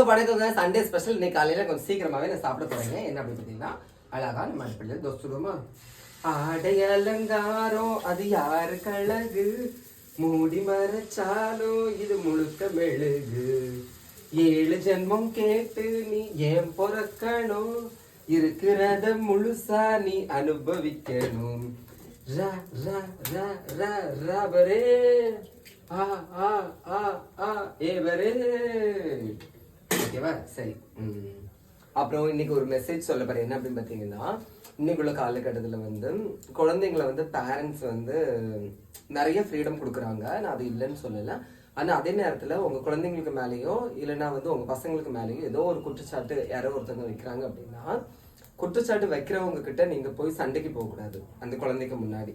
Hello வணக்கங்க Sunday special இன்னைக்கு காலையில் கொஞ்சம் சீக்கிரமாகவே நான் சாப்பிட போறேங்க. என்ன அப்படின்னு பார்த்தீங்கன்னா அழகாக நம்ம பிள்ளை தோசுடுமா ஆடை அலங்காரம் அது யாரு கழகு மூடி மறைச்சாலும் இது முழுக்க மெழுகு. ஏழு ஜென்மம் கேட்டு நீ ஏன் பிறக்கணும்? இருக்கிறத முழுசா நீ அனுபவிக்கணும். ரா ரா ரா ரா ரபரே ஆ ஆ ஆ ஆ வரே ஓகேவா? சரி. அப்புறம் இன்னைக்கு ஒரு மெசேஜ் சொல்ல போறேன். என்ன அப்படின்னு பார்த்தீங்கன்னா இன்னைக்குள்ள காலகட்டத்தில் வந்து குழந்தைங்களை வந்து பேரண்ட்ஸ் வந்து நிறைய ஃப்ரீடம் கொடுக்குறாங்க. நான் அது இல்லைன்னு சொல்லலை. ஆனால் அதே நேரத்தில் உங்கள் குழந்தைங்களுக்கு மேலேயோ இல்லைன்னா வந்து உங்கள் பசங்களுக்கு மேலேயோ ஏதோ ஒரு குற்றச்சாட்டு யாரோ ஒருத்தவங்க வைக்கிறாங்க அப்படின்னா குற்றச்சாட்டு வைக்கிறவங்க கிட்ட நீங்கள் போய் சண்டைக்கு போகக்கூடாது. அந்த குழந்தைக்கு முன்னாடி.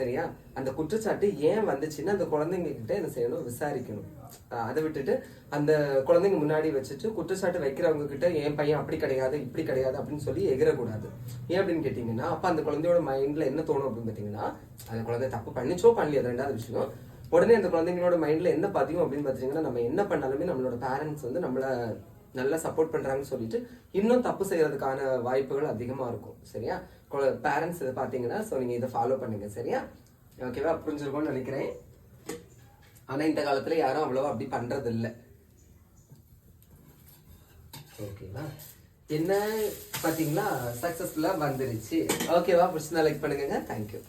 சரியா? அந்த குற்றச்சாட்டு ஏன் வந்துச்சுன்னு அந்த குழந்தைங்க கிட்ட என்ன செய்யணும்? விசாரிக்கணும். அஹ் அதை விட்டுட்டு அந்த குழந்தைங்க முன்னாடி வச்சுட்டு குற்றச்சாட்டு வைக்கிறவங்க கிட்ட என் பையன் அப்படி கிடையாது இப்படி கிடையாது அப்படின்னு சொல்லி எகிரக்கூடாது. ஏன் அப்படின்னு கேட்டீங்கன்னா அப்ப அந்த குழந்தையோட மைண்ட்ல என்ன தோணும் அப்படின்னு பாத்தீங்கன்னா அந்த குழந்தை தப்பு பண்ணிச்சோ பண்ணலையோ ரெண்டாவது விஷயம். உடனே அந்த குழந்தைங்களோட மைண்ட்ல என்ன பதியும் அப்படின்னு பாத்தீங்கன்னா நம்ம என்ன பண்ணாலுமே நம்மளோட பேரண்ட்ஸ் வந்து நம்மள நல்லா சப்போர்ட் பண்ணுறாங்கன்னு சொல்லிட்டு இன்னும் தப்பு செய்கிறதுக்கான வாய்ப்புகள் அதிகமாக இருக்கும். சரியா? பேரண்ட்ஸ் இதை பார்த்தீங்கன்னா ஸோ நீங்கள் இதை ஃபாலோ பண்ணுங்கள் சரியா? ஓகேவா புரிஞ்சிருக்கும்னு நினைக்கிறேன். ஆனால் இந்த காலத்தில் யாரும் அவ்வளோவா அப்படி பண்ணுறது இல்லை ஓகேவா என்ன? பார்த்தீங்களா? சக்ஸஸ்ஃபுல்லாக வந்துருச்சு. ஓகேவா பிடிச்சிருந்தா லைக் பண்ணுங்க தேங்க்யூ